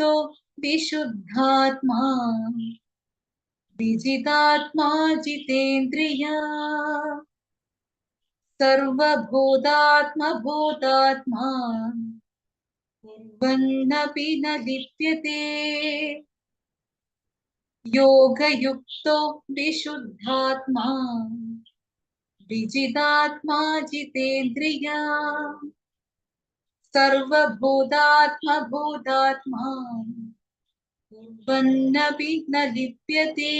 योगयुक्तो विशुद्धात्मा। विजितात्मा जितेन्द्रिया सर्वभूतात्मभूतात्मा। कुर्वन्नपि न लिप्यते। योगयुक्तो विशुद्धात्मा। विजितात्मा जितेन्द्रिया सर्वभूतात्मभूतात्मा कुर्वन्नपि न लिप्यते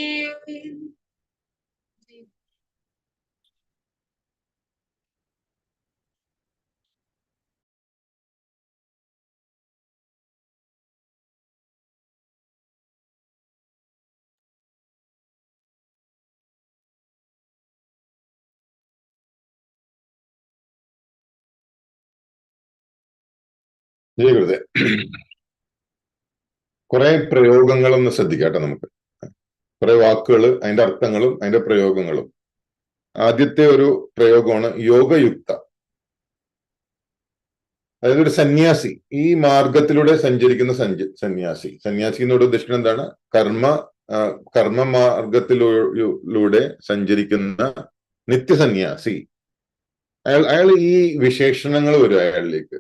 ജയകൃതേ കുറെ പ്രയോഗങ്ങളൊന്ന് ശ്രദ്ധിക്കാട്ടെ നമുക്ക്. കുറെ വാക്കുകൾ അതിന്റെ അർത്ഥങ്ങളും അതിന്റെ പ്രയോഗങ്ങളും. ആദ്യത്തെ ഒരു പ്രയോഗമാണ് യോഗയുക്ത. അതായത് ഒരു സന്യാസി ഈ മാർഗത്തിലൂടെ സഞ്ചരിക്കുന്ന സഞ്ച സന്യാസി. സന്യാസി എന്നോട് ഉദ്ദേശിക്കുന്നത് എന്താണ്? കർമ്മ കർമ്മ മാർഗത്തിലൂടെ സഞ്ചരിക്കുന്ന നിത്യസന്യാസി. അയാൾ അയാൾ ഈ വിശേഷണങ്ങൾ വരും അയാളിലേക്ക്.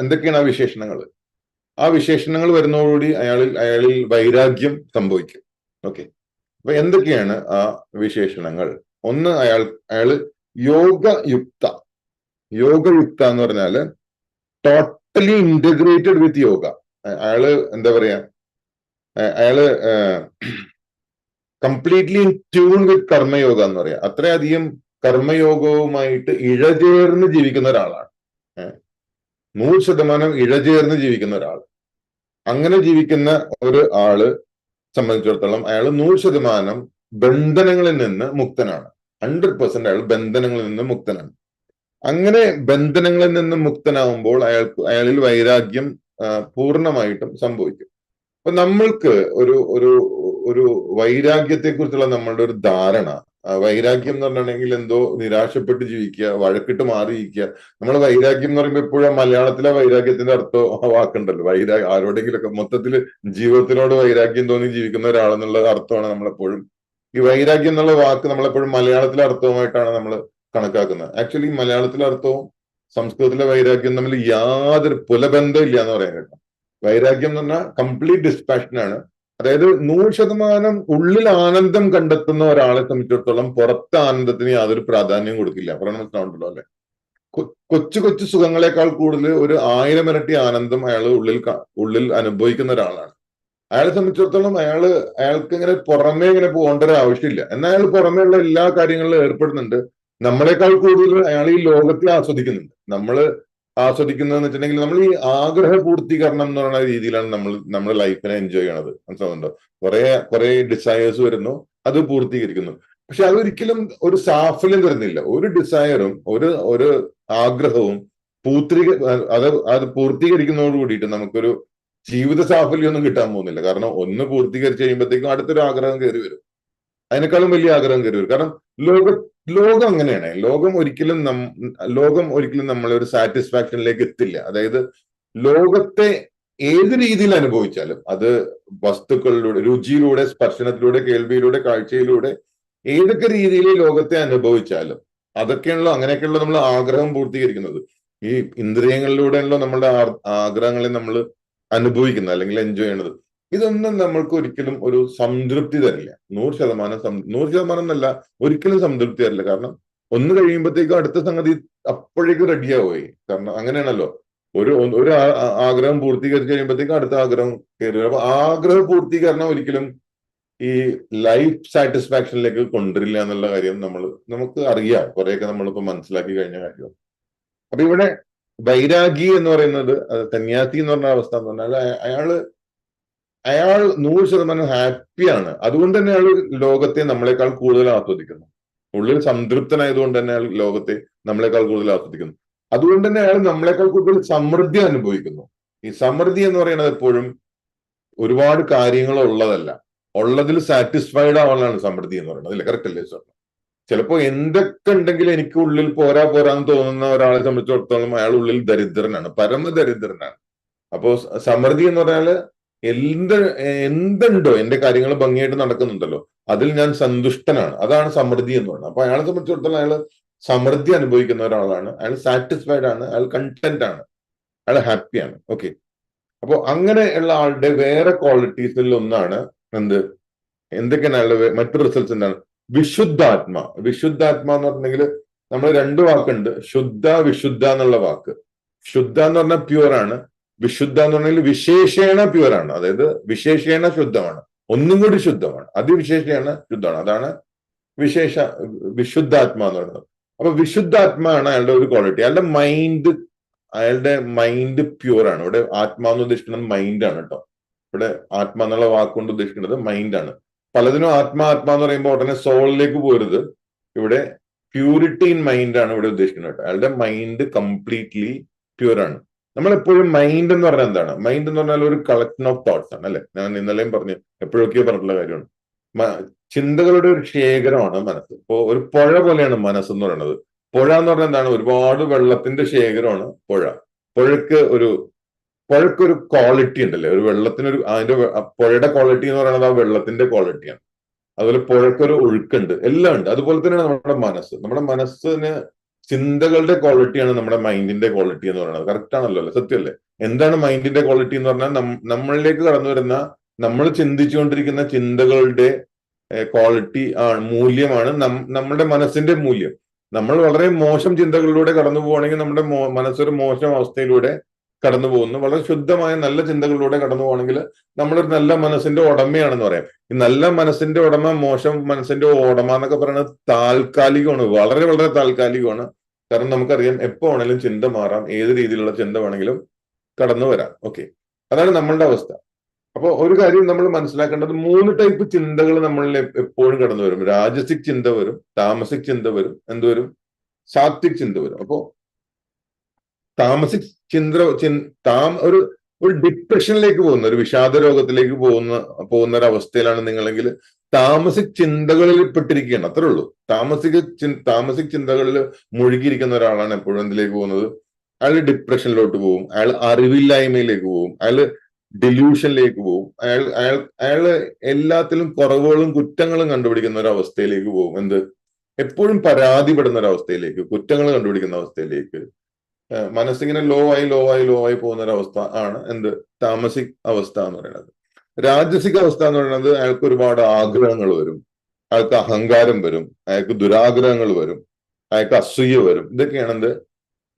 എന്തൊക്കെയാണ് ആ വിശേഷണങ്ങൾ? ആ വിശേഷണങ്ങൾ വരുന്നതോടുകൂടി അയാളിൽ അയാളിൽ വൈരാഗ്യം സംഭവിക്കും. ഓക്കെ. അപ്പൊ എന്തൊക്കെയാണ് ആ വിശേഷണങ്ങൾ? ഒന്ന് അയാൾ അയാൾ യോഗയുക്ത യോഗയുക്ത എന്ന് പറഞ്ഞാൽ ടോട്ടലി ഇന്റഗ്രേറ്റഡ് വിത്ത് യോഗ അയാൾ എന്താ പറയാ? അയാൾ completely in tune with karmayoga എന്ന് പറയാം. അത്രയധികം കർമ്മയോഗവുമായിട്ട് ഇഴചേർന്ന് ജീവിക്കുന്ന ഒരാളാണ്. നൂറ് ശതമാനം ഇഴചേർന്ന് ജീവിക്കുന്ന ഒരാൾ. അങ്ങനെ ജീവിക്കുന്ന ഒരു ആൾ സംബന്ധിച്ചിടത്തോളം അയാൾ നൂറ് ശതമാനം ബന്ധനങ്ങളിൽ നിന്ന് മുക്തനാണ്. ഹൺഡ്രഡ് പെർസെന്റ് അയാൾ ബന്ധനങ്ങളിൽ നിന്ന് മുക്തനാണ്. അങ്ങനെ ബന്ധനങ്ങളിൽ നിന്ന് മുക്തനാവുമ്പോൾ അയാൾക്ക് അയാളിൽ വൈരാഗ്യം പൂർണമായിട്ടും സംഭവിക്കും. അപ്പൊ നമ്മൾക്ക് ഒരു ഒരു ഒരു വൈരാഗ്യത്തെ കുറിച്ചുള്ള നമ്മളുടെ ഒരു ധാരണ വൈരാഗ്യം എന്ന് പറഞ്ഞിട്ടുണ്ടെങ്കിൽ എന്തോ നിരാശപ്പെട്ട് ജീവിക്കുക വഴക്കിട്ട് മാറിയിരിക്കുക. നമ്മൾ വൈരാഗ്യം എന്ന് പറയുമ്പോൾ എപ്പോഴും മലയാളത്തിലെ വൈരാഗ്യത്തിന്റെ അർത്ഥം വാക്കുണ്ടല്ലോ. വൈരാഗ്യം ആരോടെങ്കിലൊക്കെ മൊത്തത്തിൽ ജീവിതത്തിനോട് വൈരാഗ്യം തോന്നി ജീവിക്കുന്ന ഒരാളെന്നുള്ള അർത്ഥമാണ് നമ്മളെപ്പോഴും. ഈ വൈരാഗ്യം എന്നുള്ള വാക്ക് നമ്മളെപ്പോഴും മലയാളത്തിലെ അർത്ഥവുമായിട്ടാണ് നമ്മൾ കണക്കാക്കുന്നത്. ആക്ച്വലി മലയാളത്തിലെ അർത്ഥവും സംസ്കൃതത്തിലെ വൈരാഗ്യം തമ്മിൽ യാതൊരു പുലബന്ധം ഇല്ല എന്ന് പറയാൻ കേട്ടോ വൈരാഗ്യം എന്ന് പറഞ്ഞാൽ കംപ്ലീറ്റ് ഡിസ്പാഷൻ ആണ് അതായത് നൂറ് ശതമാനം ഉള്ളിൽ ആനന്ദം കണ്ടെത്തുന്ന ഒരാളെ സംബന്ധിച്ചിടത്തോളം പുറത്തെ ആനന്ദത്തിന് യാതൊരു പ്രാധാന്യം കൊടുക്കില്ല. പറയണ മനസ്സിലാവുണ്ടല്ലോ അല്ലെ? കൊച്ചു കൊച്ചു സുഖങ്ങളെക്കാൾ കൂടുതൽ ഒരു ആയിരം ഇരട്ടി ആനന്ദം അയാൾ ഉള്ളിൽ ഉള്ളിൽ അനുഭവിക്കുന്ന ഒരാളാണ്. അയാളെ സംബന്ധിച്ചിടത്തോളം അയാൾ അയാൾക്ക് ഇങ്ങനെ പുറമേ ഇങ്ങനെ പോകേണ്ട ഒരു ആവശ്യമില്ല. എന്നാൽ അയാൾ പുറമേയുള്ള എല്ലാ കാര്യങ്ങളിലും ഏർപ്പെടുന്നുണ്ട്. നമ്മളെക്കാൾ കൂടുതൽ അയാൾ ഈ ലോകത്തെ ആസ്വദിക്കുന്നുണ്ട്. നമ്മൾ ആസ്വദിക്കുന്നതെന്ന് വെച്ചിട്ടുണ്ടെങ്കിൽ നമ്മൾ ഈ ആഗ്രഹ പൂർത്തീകരണം എന്ന് പറയുന്ന രീതിയിലാണ് നമ്മൾ നമ്മുടെ ലൈഫിനെ എൻജോയ് ചെയ്യണത്. മനസ്സിലാവുന്നുണ്ടോ? കുറെ കുറെ ഡിസയേഴ്സ് വരുന്നു അത് പൂർത്തീകരിക്കുന്നു. പക്ഷെ അതൊരിക്കലും ഒരു സാഫല്യം തരുന്നില്ല ഒരു ഡിസയറും ഒരു ഒരു ആഗ്രഹവും പൂർത്തീക അത് അത് പൂർത്തീകരിക്കുന്നതോട് കൂടിയിട്ട് നമുക്കൊരു ജീവിത സാഫല്യമൊന്നും കിട്ടാൻ പോകുന്നില്ല. കാരണം ഒന്ന് പൂർത്തീകരിച്ച് കഴിയുമ്പോഴത്തേക്കും അടുത്തൊരു ആഗ്രഹം കയറി വരും. അതിനേക്കാളും വലിയ ആഗ്രഹം കയറി വരും. കാരണം ലോക ലോകം അങ്ങനെയാണ്. ലോകം ഒരിക്കലും നം ലോകം ഒരിക്കലും നമ്മളെ ഒരു സാറ്റിസ്ഫാക്ഷനിലേക്ക് എത്തില്ല. അതായത് ലോകത്തെ ഏത് രീതിയിൽ അനുഭവിച്ചാലും അത് വസ്തുക്കളിലൂടെ രുചിയിലൂടെ സ്പർശനത്തിലൂടെ കേൾവിയിലൂടെ കാഴ്ചയിലൂടെ ഏതൊക്കെ രീതിയിൽ ലോകത്തെ അനുഭവിച്ചാലും അതൊക്കെയാണല്ലോ അങ്ങനെയൊക്കെയുള്ള നമ്മൾ ആഗ്രഹം പൂർത്തീകരിക്കുന്നത്. ഈ ഇന്ദ്രിയങ്ങളിലൂടെയാണല്ലോ നമ്മുടെ ആഗ്രഹങ്ങളെ നമ്മൾ അനുഭവിക്കുന്നത് അല്ലെങ്കിൽ എൻജോയ് ചെയ്യണത് ഇതൊന്നും നമ്മൾക്ക് ഒരിക്കലും ഒരു സംതൃപ്തി തരില്ല. നൂറ് ശതമാനം നൂറ് ശതമാനം എന്നല്ല ഒരിക്കലും സംതൃപ്തി തരില്ല. കാരണം ഒന്ന് കഴിയുമ്പോഴത്തേക്കും അടുത്ത സംഗതി അപ്പോഴേക്കും റെഡിയാവുകയായി കാരണം അങ്ങനെയാണല്ലോ. ഒരു ഒരു ആഗ്രഹം പൂർത്തീകരിച്ച് കഴിയുമ്പോഴത്തേക്കും അടുത്ത ആഗ്രഹം കയറി. അപ്പൊ ആഗ്രഹ പൂർത്തീകരണം ഒരിക്കലും ഈ ലൈഫ് സാറ്റിസ്ഫാക്ഷനിലേക്ക് കൊണ്ടുവരില്ല എന്നുള്ള കാര്യം നമ്മൾ നമുക്ക് അറിയാം. കുറെയൊക്കെ നമ്മളിപ്പോ മനസ്സിലാക്കി കഴിഞ്ഞ കാര്യം അപ്പൊ ഇവിടെ വൈരാഗി എന്ന് പറയുന്നത് സന്യാസി എന്ന് പറഞ്ഞ അവസ്ഥ എന്ന് പറഞ്ഞാൽ അയാൾ അയാൾ നൂറ് ശതമാനം ഹാപ്പിയാണ് അതുകൊണ്ട് തന്നെ അയാൾ ലോകത്തെ നമ്മളെക്കാൾ കൂടുതൽ ആസ്വദിക്കുന്നു. ഉള്ളിൽ സംതൃപ്തനായതുകൊണ്ട് തന്നെ അയാൾ ലോകത്തെ നമ്മളെക്കാൾ കൂടുതൽ ആസ്വദിക്കുന്നു. അതുകൊണ്ട് തന്നെ അയാൾ നമ്മളെക്കാൾ കൂടുതൽ സമൃദ്ധി അനുഭവിക്കുന്നു. ഈ സമൃദ്ധി എന്ന് പറയുന്നത് എപ്പോഴും ഒരുപാട് കാര്യങ്ങൾ ഉള്ളതല്ല. ഉള്ളതിൽ സാറ്റിസ്ഫൈഡ് ആവാനാണ് സമൃദ്ധി എന്ന് പറയുന്നത്. അല്ലേ? കറക്റ്റ് അല്ലേ സാർ ചിലപ്പോ എന്തൊക്കെ ഉണ്ടെങ്കിലും എനിക്ക് ഉള്ളിൽ പോരാ പോരാന്ന് തോന്നുന്ന ഒരാളെ സംബന്ധിച്ചിടത്തോളം അയാൾ ഉള്ളിൽ ദരിദ്രനാണ്. പരമദരിദ്രനാണ്. അപ്പോ സമൃദ്ധി എന്ന് പറഞ്ഞാൽ എന്ത് എന്തുണ്ടോ എന്റെ കാര്യങ്ങൾ ഭംഗിയായിട്ട് നടക്കുന്നുണ്ടല്ലോ. അതിൽ ഞാൻ സന്തുഷ്ടനാണ്. അതാണ് സമൃദ്ധി എന്ന് പറയുന്നത്. അപ്പൊ അയാളെ സംബന്ധിച്ചിടത്തോളം അയാൾ സമൃദ്ധി അനുഭവിക്കുന്ന ഒരാളാണ്. അയാൾ സാറ്റിസ്ഫൈഡ് ആണ്. അയാൾ കണ്ടന്റ് ആണ്. അയാൾ ഹാപ്പിയാണ് ഓക്കെ അങ്ങനെ ഉള്ള ആളുടെ വേറെ ക്വാളിറ്റീസിൽ ഒന്നാണ് എന്ത്? എന്തൊക്കെയാണ് അയാളുടെ മറ്റു റിസൾട്ട്സ് എന്താണ്? വിശുദ്ധാത്മ. വിശുദ്ധാത്മ എന്ന് പറഞ്ഞിട്ടുണ്ടെങ്കിൽ നമ്മൾ രണ്ട് വാക്കുണ്ട്. ശുദ്ധ വിശുദ്ധ എന്നുള്ള വാക്ക്. ശുദ്ധ എന്ന് പറഞ്ഞാൽ പ്യുവർ ആണ്. വിശുദ്ധ എന്ന് പറഞ്ഞാൽ വിശേഷേണ പ്യുവറാണ്. അതായത് വിശേഷേണ ശുദ്ധമാണ്. ഒന്നും കൂടി ശുദ്ധമാണ്. അതിവിശേഷേണ ശുദ്ധമാണ്. അതാണ് വിശേഷ വിശുദ്ധാത്മ എന്ന് പറയുന്നത്. അപ്പൊ വിശുദ്ധാത്മാണ് അയാളുടെ ഒരു ക്വാളിറ്റി അയാളുടെ മൈൻഡ് അയാളുടെ മൈൻഡ് പ്യുവറാണ്. ഇവിടെ ആത്മാ എന്ന് ഉദ്ദേശിക്കുന്നത് മൈൻഡാണ് കേട്ടോ. ഇവിടെ ആത്മാ എന്നുള്ള വാക്കുകൊണ്ട് ഉദ്ദേശിക്കുന്നത് മൈൻഡാണ് പലതിനും ആത്മാ ആത്മാ എന്ന് പറയുമ്പോൾ ഉടനെ സോളിലേക്ക് പോരുത്. ഇവിടെ പ്യൂരിറ്റി ഇൻ മൈൻഡ് ആണ് ഇവിടെ ഉദ്ദേശിക്കുന്നത് കേട്ടോ. അയാളുടെ മൈൻഡ് കംപ്ലീറ്റ്ലി പ്യുവർ എപ്പോഴും മൈൻഡ് എന്ന് പറഞ്ഞാൽ എന്താണ്? മൈൻഡ് എന്ന് പറഞ്ഞാൽ ഒരു കളക്ഷൻ ഓഫ് തോട്ട്സ് ആണ് അല്ലെ? ഞാൻ ഇന്നലെയും പറഞ്ഞു എപ്പോഴൊക്കെയോ പറഞ്ഞിട്ടുള്ള കാര്യമാണ്. ചിന്തകളുടെ ഒരു ശേഖരമാണ് മനസ്സ്. ഇപ്പോ ഒരു പുഴ പോലെയാണ് മനസ്സ് എന്ന് പറയുന്നത്. പുഴ എന്ന് പറഞ്ഞാൽ എന്താണ്? ഒരുപാട് വെള്ളത്തിന്റെ ശേഖരമാണ് പുഴ. പുഴയ്ക്ക് ഒരു പുഴയ്ക്കൊരു ക്വാളിറ്റി ഉണ്ടല്ലേ? ഒരു വെള്ളത്തിനൊരു അതിന്റെ പുഴയുടെ ക്വാളിറ്റി എന്ന് പറയുന്നത് ആ വെള്ളത്തിന്റെ ക്വാളിറ്റിയാണ് അതുപോലെ പുഴയ്ക്കൊരു ഒഴുക്കുണ്ട്. എല്ലാം ഉണ്ട്. അതുപോലെ തന്നെയാണ് നമ്മുടെ മനസ്സ്. നമ്മുടെ മനസ്സിന് ചിന്തകളുടെ ക്വാളിറ്റിയാണ് നമ്മുടെ മൈൻഡിന്റെ ക്വാളിറ്റി എന്ന് പറയുന്നത്. കറക്റ്റ് ആണല്ലോ അല്ലെ? സത്യമല്ലേ എന്താണ് മൈൻഡിന്റെ ക്വാളിറ്റി എന്ന് പറഞ്ഞാൽ നമ്മളിലേക്ക് കടന്നു വരുന്ന നമ്മൾ ചിന്തിച്ചുകൊണ്ടിരിക്കുന്ന ചിന്തകളുടെ ക്വാളിറ്റി ആണ് മൂല്യമാണ് നമ്മുടെ മനസ്സിന്റെ മൂല്യം. നമ്മൾ വളരെ മോശം ചിന്തകളിലൂടെ കടന്നു പോവുകയാണെങ്കിൽ നമ്മുടെ മനസ്സൊരു മോശം അവസ്ഥയിലൂടെ കടന്നു പോകുന്നു വളരെ ശുദ്ധമായ നല്ല ചിന്തകളിലൂടെ കടന്നു പോകണമെങ്കിൽ നമ്മളൊരു നല്ല മനസ്സിന്റെ ഉടമയാണെന്ന് പറയാം. ഈ നല്ല മനസ്സിന്റെ ഉടമ മോശം മനസ്സിന്റെ ഉടമ എന്നൊക്കെ പറയുന്നത് താൽക്കാലികമാണ്. വളരെ വളരെ താൽക്കാലികമാണ്. കാരണം നമുക്കറിയാം എപ്പോ വേണമെങ്കിലും ചിന്ത മാറാം. ഏത് രീതിയിലുള്ള ചിന്ത വേണമെങ്കിലും കടന്നു വരാം. ഓക്കെ. അതാണ് നമ്മളുടെ അവസ്ഥ. അപ്പൊ ഒരു കാര്യം നമ്മൾ മനസ്സിലാക്കേണ്ടത് മൂന്ന് ടൈപ്പ് ചിന്തകൾ നമ്മളിൽ എപ്പോഴും കടന്നു വരും. രാജസിക് ചിന്ത വരും താമസിക് ചിന്ത വരും എന്ത് വരും? സാത്വിക് ചിന്ത വരും. അപ്പോ താമസിക് ചിന്ത ചിൻ- താം ഒരു ഒരു ഡിപ്രഷനിലേക്ക് പോകുന്ന ഒരു വിഷാദ രോഗത്തിലേക്ക് പോകുന്ന പോകുന്ന ഒരു അവസ്ഥയിലാണ് നിങ്ങളെങ്കിൽ താമസിക് ചിന്തകളിൽ പെട്ടിരിക്കുകയാണ്. അത്രേ ഉള്ളൂ. താമസിക താമസിക് ചിന്തകളിൽ മുഴുകിയിരിക്കുന്ന ഒരാളാണ് എപ്പോഴും എന്തിലേക്ക് പോകുന്നത്? അയാൾ ഡിപ്രഷനിലോട്ട് പോകും. അയാൾ അറിവില്ലായ്മയിലേക്ക് പോകും. അയാൾ ഡില്യൂഷനിലേക്ക് പോകും. അയാൾ അയാൾ അയാൾ എല്ലാത്തിലും കുറവുകളും കുറ്റങ്ങളും കണ്ടുപിടിക്കുന്ന ഒരു അവസ്ഥയിലേക്ക് പോകും. എന്ത്? എപ്പോഴും പരാതിപ്പെടുന്ന ഒരു അവസ്ഥയിലേക്ക് കുറ്റങ്ങൾ കണ്ടുപിടിക്കുന്ന അവസ്ഥയിലേക്ക്. മനസ്സിങ്ങനെ ലോ ആയി ലോ ആയി ലോ ആയി പോകുന്ന ഒരു അവസ്ഥ ആണ് എന്ത്? താമസിക് അവസ്ഥ എന്ന് പറയുന്നത്. രാജസിക അവസ്ഥ എന്ന് പറയുന്നത് അയാൾക്ക് ഒരുപാട് ആഗ്രഹങ്ങൾ വരും. അയാൾക്ക് അഹങ്കാരം വരും. അയാൾക്ക് ദുരാഗ്രഹങ്ങൾ വരും. അയാൾക്ക് അസൂയ വരും. ഇതൊക്കെയാണ് എന്ത്?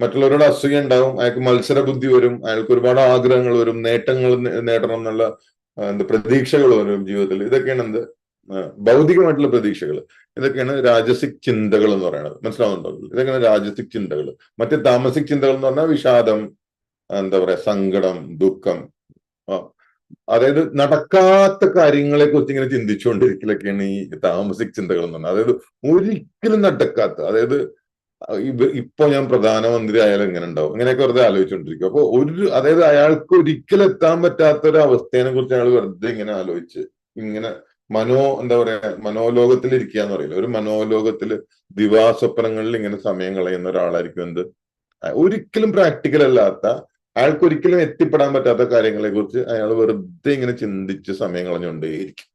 മറ്റുള്ളവരോട് അസൂയ ഉണ്ടാവും. അയാൾക്ക് മത്സര ബുദ്ധി വരും. അയാൾക്ക് ഒരുപാട് ആഗ്രഹങ്ങൾ വരും. നേട്ടങ്ങൾ നേടണം എന്നുള്ള എന്ത് പ്രതീക്ഷകൾ വരും ജീവിതത്തിൽ. ഇതൊക്കെയാണ് എന്ത്? ഭൗതികമായിട്ടുള്ള പ്രതീക്ഷകൾ ഇതൊക്കെയാണ് രാജസിക് ചിന്തകൾ എന്ന് പറയുന്നത്. മനസ്സിലാവുന്നുണ്ടോ? ഇതൊക്കെയാണ് രാജസിക് ചിന്തകൾ മറ്റ് താമസിക് ചിന്തകൾ എന്ന് പറഞ്ഞാൽ വിഷാദം എന്താ പറയാ സങ്കടം ദുഃഖം അതായത് നടക്കാത്ത കാര്യങ്ങളെ കുറിച്ച് ഇങ്ങനെ ചിന്തിച്ചുകൊണ്ടിരിക്കലൊക്കെയാണ് ഈ താമസിക് ചിന്തകൾ എന്ന് പറഞ്ഞാൽ. അതായത് ഒരിക്കലും നടക്കാത്ത അതായത് ഇപ്പൊ ഞാൻ പ്രധാനമന്ത്രി ആയാലും എങ്ങനെ ഉണ്ടാവും. ഇങ്ങനെയൊക്കെ വെറുതെ ആലോചിച്ചുകൊണ്ടിരിക്കും. അപ്പൊ ഒരു അതായത് അയാൾക്ക് ഒരിക്കലും എത്താൻ പറ്റാത്ത ഒരു അവസ്ഥയെ കുറിച്ച് അയാൾ വെറുതെ ഇങ്ങനെ ആലോചിച്ച് ഇങ്ങനെ മനോ എന്താ പറയാ മനോലോകത്തിൽ ഇരിക്കുക എന്ന് പറയില്ല? ഒരു മനോലോകത്തിൽ ദിവാസ്വപ്നങ്ങളിൽ ഇങ്ങനെ സമയം കളയുന്ന ഒരാളായിരിക്കും എന്ത്? ഒരിക്കലും പ്രാക്ടിക്കൽ അല്ലാത്ത അയാൾക്ക് ഒരിക്കലും എത്തിപ്പെടാൻ പറ്റാത്ത കാര്യങ്ങളെ കുറിച്ച് അയാൾ വെറുതെ ഇങ്ങനെ ചിന്തിച്ച് സമയം കളഞ്ഞുകൊണ്ടേയിരിക്കും.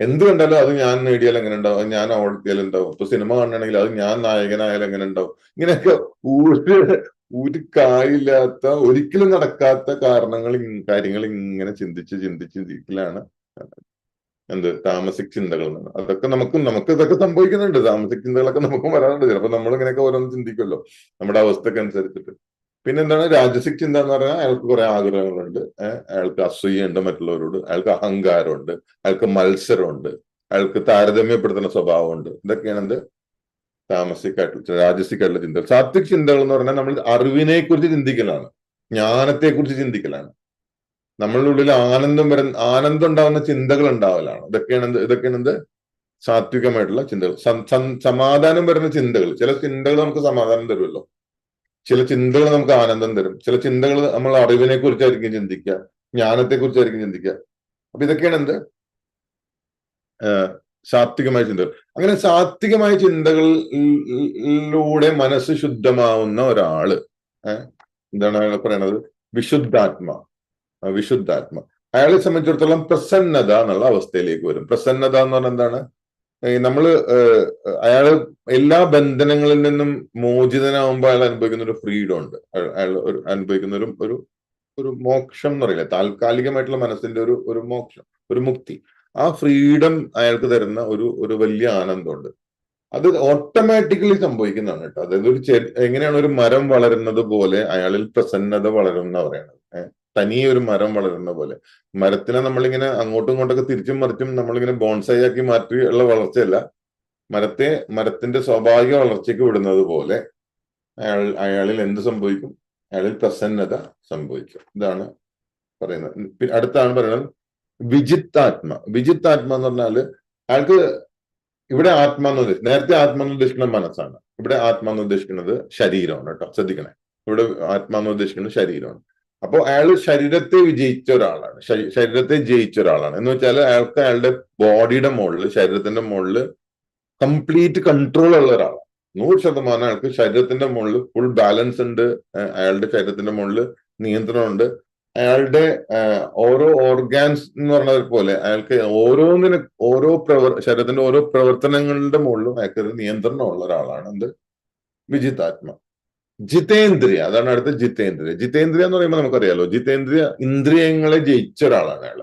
എന്ത് കണ്ടാലും അത് ഞാൻ നേടിയാൽ എങ്ങനെ ഉണ്ടാവും? ഞാൻ അവളത്തിയാൽ ഉണ്ടാവും. ഇപ്പൊ സിനിമ കാണണമെങ്കിൽ അത് ഞാൻ നായകനായാലും എങ്ങനെ ഉണ്ടാവും? ഇങ്ങനെയൊക്കെ ഒരു ഒരു കാര്യമില്ലാത്ത ഒരിക്കലും നടക്കാത്ത കാരണങ്ങൾ കാര്യങ്ങൾ ഇങ്ങനെ ചിന്തിച്ച് ചിന്തിച്ച് ചിന്തിക്കലാണ് എന്ത്? താമസിക് ചിന്തകൾ എന്ന് അതൊക്കെ നമുക്കും നമുക്ക് ഇതൊക്കെ സംഭവിക്കുന്നുണ്ട്. താമസിക് ചിന്തകളൊക്കെ നമുക്കും വരാറുണ്ട്. ചിലപ്പോൾ നമ്മൾ ഇങ്ങനെയൊക്കെ ഓരോന്ന് ചിന്തിക്കുമല്ലോ. നമ്മുടെ അവസ്ഥക്ക് അനുസരിച്ചിട്ട്. പിന്നെ എന്താണ്? രാജസിക് ചിന്ത എന്ന് പറഞ്ഞാൽ അയാൾക്ക് കുറെ ആഗ്രഹങ്ങളുണ്ട്. അയാൾക്ക് അസൂയുണ്ട് മറ്റുള്ളവരോട്. അയാൾക്ക് അഹങ്കാരമുണ്ട്. അയാൾക്ക് മത്സരമുണ്ട്. അയാൾക്ക് താരതമ്യപ്പെടുത്തുന്ന സ്വഭാവമുണ്ട്. ഇതൊക്കെയാണ് എന്ത്? താമസിക്കായിട്ടുള്ള രാജസിക്കായിട്ടുള്ള ചിന്തകൾ. സാത്വിക് ചിന്തകൾ എന്ന് പറഞ്ഞാൽ നമ്മൾ അറിവിനെ കുറിച്ച് ചിന്തിക്കലാണ്. ജ്ഞാനത്തെ കുറിച്ച് ചിന്തിക്കലാണ്. നമ്മളുടെ ഉള്ളിൽ ആനന്ദം വരുന്ന ആനന്ദം ഉണ്ടാവുന്ന ചിന്തകൾ ഉണ്ടാവലാണ്. ഇതൊക്കെയാണ് എന്ത് ഇതൊക്കെയാണ് എന്ത്? സാത്വികമായിട്ടുള്ള ചിന്തകൾ. സമാധാനം വരുന്ന ചിന്തകൾ. ചില ചിന്തകൾ നമുക്ക് സമാധാനം തരുമല്ലോ. ചില ചിന്തകൾ നമുക്ക് ആനന്ദം തരും. ചില ചിന്തകൾ നമ്മൾ അറിവിനെ കുറിച്ചായിരിക്കും ചിന്തിക്കുക ജ്ഞാനത്തെ കുറിച്ചായിരിക്കും ചിന്തിക്കുക. അപ്പൊ ഇതൊക്കെയാണ് എന്ത്? സാത്വികമായ ചിന്തകൾ. അങ്ങനെ സാത്വികമായ ചിന്തകളിലൂടെ മനസ്സ് ശുദ്ധമാവുന്ന ഒരാൾ എന്താണ് അയാൾ പറയണത്? വിശുദ്ധാത്മ. വിശുദ്ധാത്മ. അയാളെ സംബന്ധിച്ചിടത്തോളം പ്രസന്നത എന്നുള്ള അവസ്ഥയിലേക്ക് വരും. പ്രസന്നത എന്ന് പറഞ്ഞാൽ എന്താണ്? നമ്മൾ അയാൾ എല്ലാ ബന്ധനങ്ങളിൽ നിന്നും മോചിതനാവുമ്പോൾ അയാൾ അനുഭവിക്കുന്ന ഒരു ഫ്രീഡം ഉണ്ട്. അയാൾ ഒരു അനുഭവിക്കുന്ന ഒരു ഒരു ഒരു മോക്ഷം എന്ന് പറയില്ല? താൽക്കാലികമായിട്ടുള്ള മനസ്സിന്റെ ഒരു ഒരു മോക്ഷം ഒരു മുക്തി. ആ ഫ്രീഡം അയാൾക്ക് തരുന്ന ഒരു ഒരു വലിയ ആനന്ദമുണ്ട്. അത് ഓട്ടോമാറ്റിക്കലി സംഭവിക്കുന്നതാണ് കേട്ടോ. അതായത് ഒരു എങ്ങനെയാണ് ഒരു മരം വളരുന്നത് പോലെ അയാളിൽ പ്രസന്നത വളരുന്ന പറയണത് ഏഹ് തനിയെ ഒരു മരം വളരുന്ന പോലെ. മരത്തിനെ നമ്മളിങ്ങനെ അങ്ങോട്ടും ഇങ്ങോട്ടൊക്കെ തിരിച്ചും മറിച്ചും നമ്മളിങ്ങനെ ബോൺസായി ആക്കി മാറ്റി ഉള്ള വളർച്ചയല്ല. മരത്തെ മരത്തിന്റെ സ്വാഭാവിക വളർച്ചയ്ക്ക് വിടുന്നത് പോലെ അയാൾ അയാളിൽ എന്ത് സംഭവിക്കും? അയാളിൽ പ്രസന്നത സംഭവിക്കും. ഇതാണ് പറയുന്നത്. പിന്നെ അടുത്താണ് പറയുന്നത് വിജിത്താത്മ വിജിത്താത്മ എന്ന് പറഞ്ഞാൽ അയാൾക്ക് ഇവിടെ ആത്മ എന്ന് ഉദ്ദേശിക്കുന്നത് നേരത്തെ ആത്മ എന്ന് ഉദ്ദേശിക്കുന്നത് മനസ്സാണ്. ഇവിടെ ആത്മ എന്ന് ഉദ്ദേശിക്കുന്നത് ശരീരമാണ് കേട്ടോ. ശ്രദ്ധിക്കണേ. ഇവിടെ ആത്മ എന്ന് ഉദ്ദേശിക്കുന്നത് ശരീരമാണ്. അപ്പോൾ അയാൾ ശരീരത്തെ വിജയിച്ച ഒരാളാണ്. ശരീരത്തെ ജയിച്ച ഒരാളാണ്. എന്ന് വെച്ചാൽ അയാൾക്ക് അയാളുടെ ബോഡിയുടെ മുകളിൽ ശരീരത്തിന്റെ മുകളിൽ കംപ്ലീറ്റ് കൺട്രോൾ ഉള്ള ഒരാളാണ്. നൂറ് ശതമാനം അയാൾക്ക് ശരീരത്തിന്റെ മുകളിൽ ഫുൾ ബാലൻസ് ഉണ്ട്. അയാളുടെ ശരീരത്തിന്റെ മുകളിൽ നിയന്ത്രണമുണ്ട്. അയാളുടെ ഓരോ ഓർഗാൻസ് എന്ന് പറഞ്ഞത് പോലെ അയാൾക്ക് ഓരോന്നിന് ഓരോ പ്രവർ ശരീരത്തിന്റെ ഓരോ പ്രവർത്തനങ്ങളുടെ മുകളിലും അയാൾക്ക് നിയന്ത്രണമുള്ള ഒരാളാണ്. എന്ത്? വിജിതാത്മ. ജിതേന്ദ്രിയ അതാണ് അടുത്ത ജിതേന്ദ്രിയ. ജിതേന്ദ്രിയ എന്ന് പറയുമ്പോൾ നമുക്കറിയാലോ ജിതേന്ദ്രിയ ഇന്ദ്രിയങ്ങളെ ജയിച്ച ഒരാളാണ് അയാൾ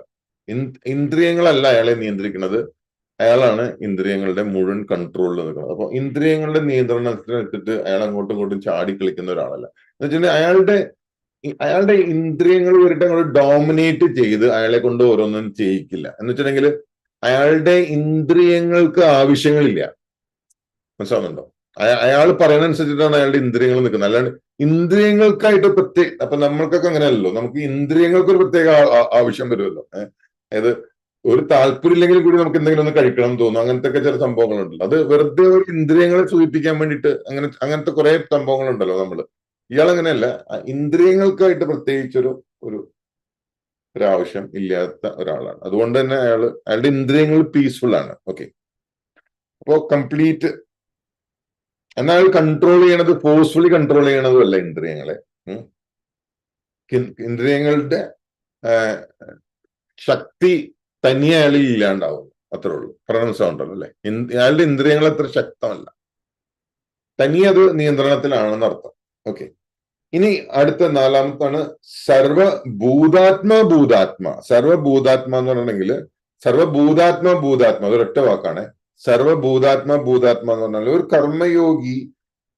ഇന്ദ്രിയങ്ങളല്ല അയാളെ നിയന്ത്രിക്കുന്നത്. അയാളാണ് ഇന്ദ്രിയങ്ങളുടെ മുഴുവൻ കൺട്രോളിൽ നിൽക്കുന്നത്. അപ്പൊ ഇന്ദ്രിയങ്ങളുടെ നിയന്ത്രണത്തിനെടുത്തിട്ട് അയാൾ അങ്ങോട്ടും ഇങ്ങോട്ടും ചാടി കളിക്കുന്ന ഒരാളല്ല. എന്ന് വെച്ചിട്ടുണ്ടെങ്കിൽ അയാളുടെ അയാളുടെ ഇന്ദ്രിയങ്ങൾ വരട്ടെ അങ്ങോട്ട് ഡോമിനേറ്റ് ചെയ്ത് അയാളെ കൊണ്ട് ഓരോന്നും ചെയ്യിക്കില്ല. എന്ന് വെച്ചിട്ടുണ്ടെങ്കിൽ അയാളുടെ ഇന്ദ്രിയങ്ങൾക്ക് ആവശ്യങ്ങളില്ല. മനസ്സിലാവുന്നുണ്ടോ? അയാൾ പറയുന്ന അനുസരിച്ചിട്ടാണ് അയാളുടെ ഇന്ദ്രിയങ്ങൾ നിൽക്കുന്നത്. അല്ലാണ്ട് ഇന്ദ്രിയങ്ങൾക്കായിട്ട് പ്രത്യേക അപ്പൊ നമ്മൾക്കൊക്കെ അങ്ങനെയല്ലോ നമുക്ക് ഇന്ദ്രിയങ്ങൾക്ക് ഒരു പ്രത്യേക ആവശ്യം വരുമല്ലോ. അതായത് ഒരു താല്പര്യം ഇല്ലെങ്കിൽ കൂടി നമുക്ക് എന്തെങ്കിലും ഒന്ന് കഴിക്കണം എന്ന് തോന്നും അങ്ങനത്തെ ഒക്കെ ചില സംഭവങ്ങളുണ്ടല്ലോ. അത് വെറുതെ ഒരു ഇന്ദ്രിയങ്ങളെ സൂചിപ്പിക്കാൻ വേണ്ടിയിട്ട് അങ്ങനെ അങ്ങനത്തെ കുറെ സംഭവങ്ങളുണ്ടല്ലോ നമ്മൾ ഇയാൾ അങ്ങനെയല്ല. ഇന്ദ്രിയങ്ങൾക്കായിട്ട് പ്രത്യേകിച്ചൊരു ഒരു ഒരു ആവശ്യം ഇല്ലാത്ത ഒരാളാണ്. അതുകൊണ്ട് തന്നെ അയാൾ അയാളുടെ ഇന്ദ്രിയങ്ങൾ പീസ്ഫുൾ ആണ്. ഓക്കെ അപ്പോ കംപ്ലീറ്റ് എന്നാൽ കൺട്രോൾ ചെയ്യണത് ഫോഴ്സ്ഫുള്ളി കൺട്രോൾ ചെയ്യണതുമല്ല ഇന്ദ്രിയങ്ങളെ. ഇന്ദ്രിയങ്ങളുടെ ശക്തി തനിയെ അയാളിൽ ഇല്ലാണ്ടാവും അത്രേ ഉള്ളൂ. പ്രകടനമുണ്ടല്ലോ അല്ലെ? അയാളുടെ ഇന്ദ്രിയങ്ങൾ അത്ര ശക്തമല്ല. തനിയെ അത് നിയന്ത്രണത്തിലാണെന്ന് അർത്ഥം. ഓക്കെ. ഇനി അടുത്ത നാലാമത്താണ് സർവഭൂതാത്മ ഭൂതാത്മ സർവഭൂതാത്മ എന്ന് പറഞ്ഞിട്ടുണ്ടെങ്കിൽ സർവഭൂതാത്മ ഭൂതാത്മ അതൊരൊറ്റ വാക്കാണ്. സർവഭൂതാത്മ ഭൂതാത്മ എന്ന് പറഞ്ഞാൽ ഒരു കർമ്മയോഗി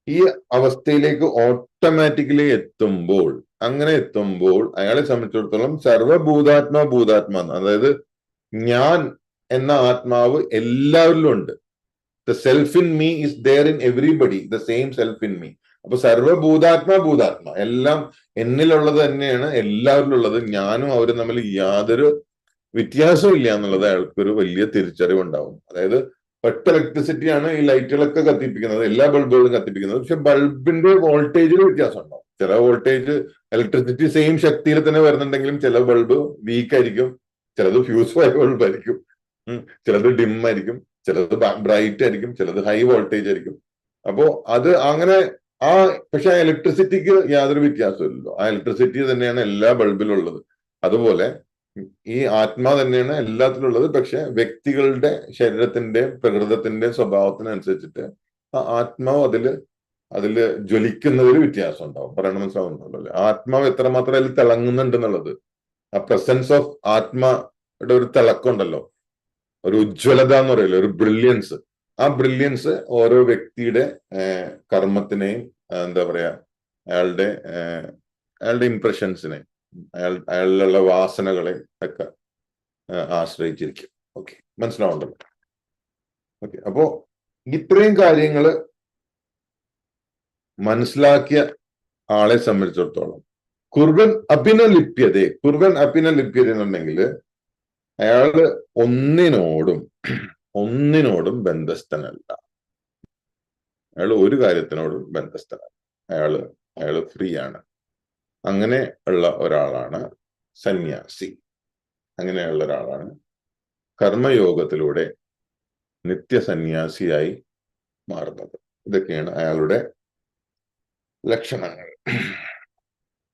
ഈ അവസ്ഥയിലേക്ക് ഓട്ടോമാറ്റിക്കലി എത്തുമ്പോൾ അങ്ങനെ എത്തുമ്പോൾ അയാളെ സംബന്ധിച്ചിടത്തോളം സർവഭൂതാത്മ ഭൂതാത്മ അതായത് ഞാൻ എന്ന ആത്മാവ് എല്ലാവരിലും ഉണ്ട്. The self in me is there in everybody the same self in me അപ്പൊ സർവഭൂതാത്മ ഭൂതാത്മ എല്ലാം എന്നിലുള്ളത് തന്നെയാണ് എല്ലാവരിലും ഉള്ളത് ഞാനും അവരും തമ്മിൽ യാതൊരു വ്യത്യാസമില്ല എന്നുള്ളത് അയാൾക്കൊരു വലിയ തിരിച്ചറിവുണ്ടാവും. അതായത് ഒറ്റ ഇലക്ട്രിസിറ്റിയാണ് ഈ ലൈറ്റുകളൊക്കെ കത്തിപ്പിക്കുന്നത്. എല്ലാ ബൾബുകളും കത്തിപ്പിക്കുന്നത്. പക്ഷെ ബൾബിന്റെ വോൾട്ടേജിൽ വ്യത്യാസം ഉണ്ടാവും ചില വോൾട്ടേജ് ഇലക്ട്രിസിറ്റി സെയിം ശക്തിയിൽ തന്നെ വരുന്നുണ്ടെങ്കിലും ചില ബൾബ് വീക്ക് ആയിരിക്കും. ചിലത് ഫ്യൂസ് ആയ ബൾബ് ആയിരിക്കും. ചിലത് ഡിം ആയിരിക്കും. ചിലത് ബ്രൈറ്റ് ആയിരിക്കും. ചിലത് ഹൈ വോൾട്ടേജ് ആയിരിക്കും. അപ്പോ അത് അങ്ങനെ ആ പക്ഷെ ആ ഇലക്ട്രിസിറ്റിക്ക് യാതൊരു വ്യത്യാസമില്ലല്ലോ ആ ഇലക്ട്രിസിറ്റി തന്നെയാണ് എല്ലാ ബൾബിലുള്ളത് അതുപോലെ ഈ ആത്മാ തന്നെയാണ് എല്ലാത്തിലുള്ളത്. പക്ഷെ വ്യക്തികളുടെ ശരീരത്തിന്റെ പ്രകൃതത്തിന്റെ സ്വഭാവത്തിനനുസരിച്ചിട്ട് ആ ആത്മാവ് അതിൽ അതിൽ ജ്വലിക്കുന്നതിൽ വ്യത്യാസം ഉണ്ടാവും പറയണ മനസ്സിലാവുന്നുണ്ടല്ലോ അല്ലെ? ആത്മാവ് എത്രമാത്രം അതിൽ തിളങ്ങുന്നുണ്ട് എന്നുള്ളത് ആ പ്രസൻസ് ഓഫ് ആത്മയുടെ ഒരു തിളക്കമുണ്ടല്ലോ. ഒരു ഉജ്ജ്വലത എന്ന് പറയില്ല? ഒരു ബ്രില്യൻസ് ആ ബ്രില്യൻസ് ഓരോ വ്യക്തിയുടെ കർമ്മത്തിനെയും എന്താ പറയാ അയാളുടെ അയാളുടെ ഇംപ്രഷൻസിനെ അയാൾ അയാളിലുള്ള വാസനകളെ ഒക്കെ ആശ്രയിച്ചിരിക്കും. ഓക്കെ മനസ്സിലാവുണ്ടല്ലോ ഓക്കെ അപ്പോ ഇത്രയും കാര്യങ്ങൾ മനസ്സിലാക്കിയ ആളെ സംബന്ധിച്ചിടത്തോളം കുർബൻ അഭിനലിപ്യത കുർബൻ അഭിനലിപ്യത എന്നുണ്ടെങ്കിൽ അയാൾ ഒന്നിനോടും ഒന്നിനോടും ബന്ധസ്ഥനല്ല. അയാൾ ഒരു കാര്യത്തിനോടും ബന്ധസ്ഥനല്ല. അയാൾ അയാൾ ഫ്രീ ആണ് അങ്ങനെ ഉള്ള ഒരാളാണ് സന്യാസി. അങ്ങനെയുള്ള ഒരാളാണ് കർമ്മയോഗത്തിലൂടെ നിത്യസന്യാസിയായി മാറുന്നത്. ഇതൊക്കെയാണ് അയാളുടെ ലക്ഷണങ്ങൾ.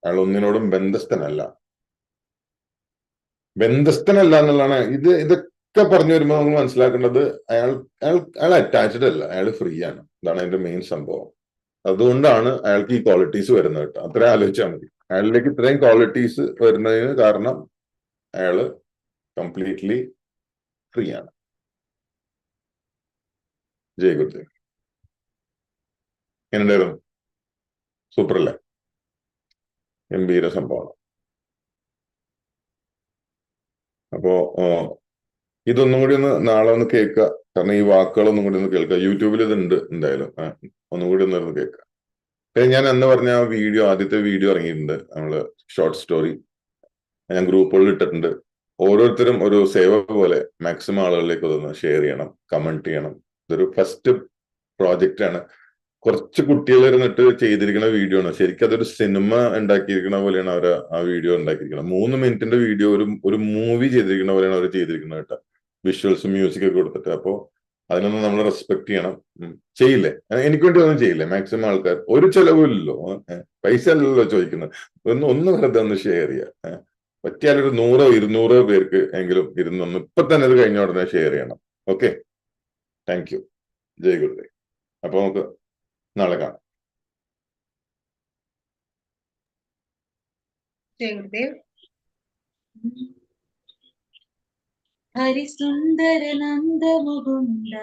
അയാൾ ഒന്നിനോടും ബന്ധസ്ഥനല്ല. ബന്ധസ്ഥനല്ല എന്നുള്ളതാണ്. ഇത് ഇതൊക്കെ പറഞ്ഞു വരുമ്പോൾ നമ്മൾ മനസ്സിലാക്കേണ്ടത് അയാൾ അയാൾ അയാൾ അറ്റാച്ച്ഡ് അല്ല. അയാൾ ഫ്രീ ആണ്. ഇതാണ് അതിന്റെ മെയിൻ സംഭവം. അതുകൊണ്ടാണ് അയാൾക്ക് ഈ ക്വാളിറ്റീസ് വരുന്നത് കേട്ടോ. അത്ര ആലോചിച്ചാൽ മതി. അയാളിലേക്ക് ഇത്രയും ക്വാളിറ്റീസ് വരുന്നതിന് കാരണം അയാൾ കംപ്ലീറ്റ്ലി ഫ്രീ ആണ്. ജയ് ഗുരുദേവ്. എങ്ങനെയുണ്ടായിരുന്നു? സൂപ്പർ അല്ലേ? ഗംഭീര സംഭവമാണ് അപ്പോ ഇതൊന്നും കൂടി ഒന്ന് നാളെ ഒന്ന് കേൾക്കുക. കാരണം ഈ വാക്കുകളൊന്നും കൂടി ഒന്ന് കേൾക്കുക. യൂട്യൂബിൽ ഇതുണ്ട് എന്തായാലും. ഒന്നും കൂടി ഒന്ന് ഇരുന്ന് കേൾക്കുക. പിന്നെ ഞാൻ അന്ന് പറഞ്ഞ ആ വീഡിയോ ആദ്യത്തെ വീഡിയോ ഇറങ്ങിയിട്ടുണ്ട്. നമ്മൾ ഷോർട്ട് സ്റ്റോറി ഞാൻ ഗ്രൂപ്പുകളിൽ ഇട്ടിട്ടുണ്ട്. ഓരോരുത്തരും ഒരു സേവ പോലെ മാക്സിമം ആളുകളിലേക്ക് ഒന്ന് ഷെയർ ചെയ്യണം കമന്റ് ചെയ്യണം. ഇതൊരു ഫസ്റ്റ് പ്രോജക്റ്റ് ആണ്. കുറച്ച് കുട്ടികൾ ഇരുന്നിട്ട് ചെയ്തിരിക്കുന്ന വീഡിയോ ആണ്. ശരിക്കും അതൊരു സിനിമ ഉണ്ടാക്കിയിരിക്കുന്ന പോലെയാണ് അവർ ആ വീഡിയോ ഉണ്ടാക്കിയിരിക്കുന്നത്. മൂന്ന് മിനിറ്റിന്റെ വീഡിയോ ഒരു ഒരു മൂവി ചെയ്തിരിക്കുന്ന പോലെയാണ് അവർ ചെയ്തിരിക്കുന്നത് കേട്ടോ. വിഷ്വൽസും മ്യൂസിക് ഒക്കെ കൊടുത്തിട്ട്. അപ്പോ അതിനൊന്നും നമ്മൾ റെസ്പെക്ട് ചെയ്യണം. ചെയ്യില്ലേ? എനിക്ക് വേണ്ടി ഒന്നും ചെയ്യില്ലേ? മാക്സിമം ആൾക്കാർ ഒരു ചെലവില്ലല്ലോ. പൈസ അല്ലല്ലോ ചോദിക്കുന്നത്. ഒന്ന് ഒന്ന് വെറുതെ ഒന്ന് ഷെയർ ചെയ്യുക പറ്റിയാൽ ഒരു നൂറോ ഇരുന്നൂറോ പേർക്ക് എങ്കിലും ഇരുന്നൊന്ന് ഇപ്പൊ തന്നെ ഇത് കഴിഞ്ഞ ഉടനെ ഷെയർ ചെയ്യണം. Okay thank you Jai Gurudev. അപ്പൊ നമുക്ക് നാളെ കാണാം. ജയ് ഗുരുദേവ്. హరిసుందర నందముగుండ